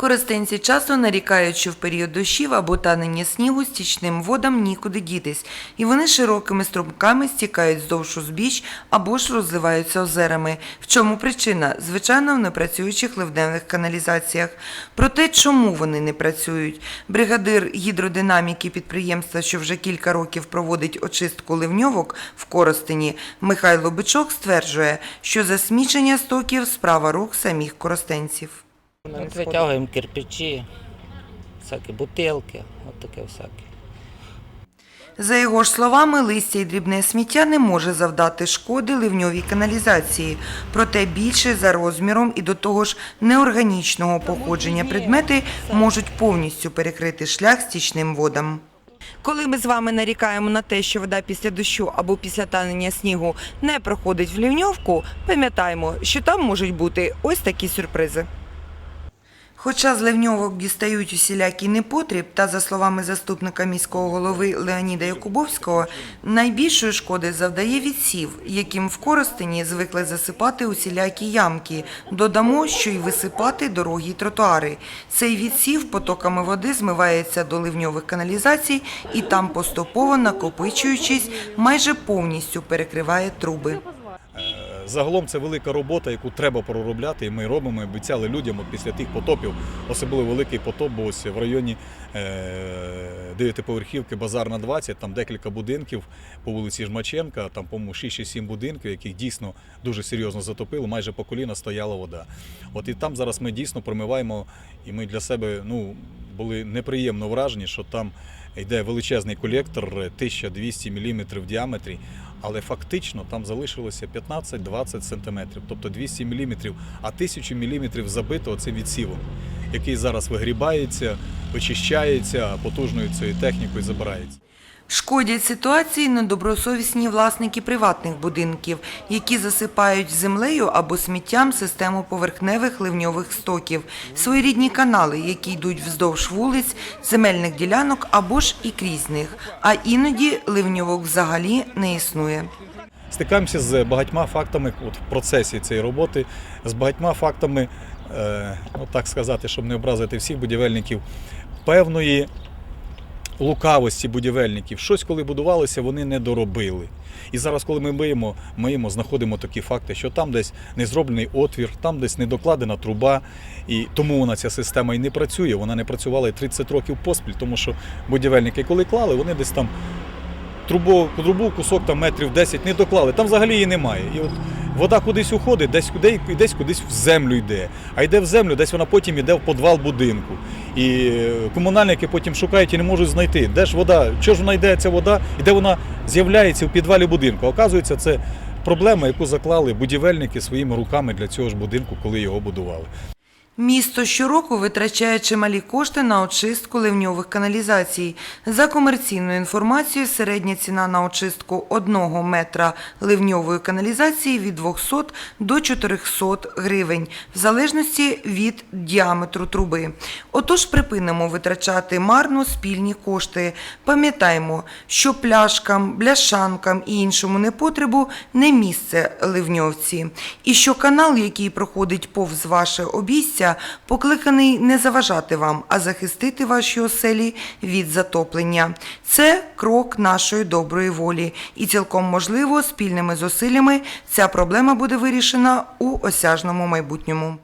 Користенці часто нарікають, що в період дощів або танення снігу стічним водам нікуди дітись, і вони широкими струмками стікають вздовж узбіч або ж розливаються озерами. В чому причина? Звичайно, в непрацюючих ливневих каналізаціях. Про те, чому вони не працюють, бригадир гідродинаміки підприємства, що вже кілька років проводить очистку ливньовок в Коростені, Михайло Бичок стверджує, що засмічення стоків справа рук самих коростенців. От витягуємо кирпичі, всякі бутилки, от таке всяке. За його ж словами, листя і дрібне сміття не може завдати шкоди ливньовій каналізації, проте більше за розміром і до того ж неорганічного походження предмети можуть повністю перекрити шлях стічним водам. Коли ми з вами нарікаємо на те, що вода після дощу або після танення снігу не проходить в лівньовку, пам'ятаємо, що там можуть бути ось такі сюрпризи. Хоча з ливньовок дістають усілякий непотріб, та за словами заступника міського голови Леоніда Якубовського, найбільшої шкоди завдає відсів, яким в Коростені звикли засипати усілякі ямки. Додамо, що й висипати дороги й тротуари. Цей відсів потоками води змивається до ливньових каналізацій і там поступово накопичуючись, майже повністю перекриває труби. Загалом це велика робота, яку треба проробляти, і ми робимо. Обіцяли людям після тих потопів, особливо великий потоп, бо ось в районі е, дев'ятиповерхівки Базарна 20, там декілька будинків по вулиці Жмаченка, там, по-моєму, 6 чи 7 будинків, яких дійсно дуже серйозно затопило, майже по коліна стояла вода. От і там зараз ми дійсно промиваємо, і ми для себе ну, були неприємно вражені, що там йде величезний колектор 1200 мм в діаметрі, але фактично там залишилося 15-20 см, тобто 200 мм, а 1000 мм забито цим відсівом, який зараз вигрібається, вичищається, потужною цією технікою забирається. Шкодять ситуації недобросовісні власники приватних будинків, які засипають землею або сміттям систему поверхневих ливньових стоків, своєрідні канали, які йдуть вздовж вулиць, земельних ділянок або ж і крізь них, а іноді ливньовок взагалі не існує. Стикаємося з багатьма фактами от в процесі цієї роботи, з багатьма фактами, е, ну так сказати, щоб не образити всіх будівельників, певної лукавості будівельників. Щось, коли будувалося, вони не доробили. І зараз, коли ми миємо, миємо, знаходимо такі факти, що там десь не зроблений отвір, там десь не докладена труба, і тому вона ця система і не працює. Вона не працювала і 30 років поспіль, тому що будівельники, коли клали, вони десь там трубу, трубу кусок там метрів 10 не доклали. Там взагалі її немає. І от вода кудись уходить, десь куди, десь кудись в землю йде. А йде в землю, десь вона потім йде в підвал будинку. І е, комунальники потім шукають і не можуть знайти, де ж вода, що ж вона йде ця вода, і де вона з'являється в підвалі будинку. Оказується, це проблема, яку заклали будівельники своїми руками для цього ж будинку, коли його будували. Місто щороку витрачає чималі кошти на очистку ливньових каналізацій. За комерційною інформацією, середня ціна на очистку одного метра ливньової каналізації від 200 до 400 гривень, в залежності від діаметру труби. Отож, припинимо витрачати марно спільні кошти. Пам'ятаємо, що пляшкам, бляшанкам і іншому непотребу не місце ливньовці. І що канал, який проходить повз ваше обійстя, покликаний не заважати вам, а захистити ваші оселі від затоплення. Це крок нашої доброї волі. І цілком можливо, спільними зусиллями ця проблема буде вирішена у осяжному майбутньому.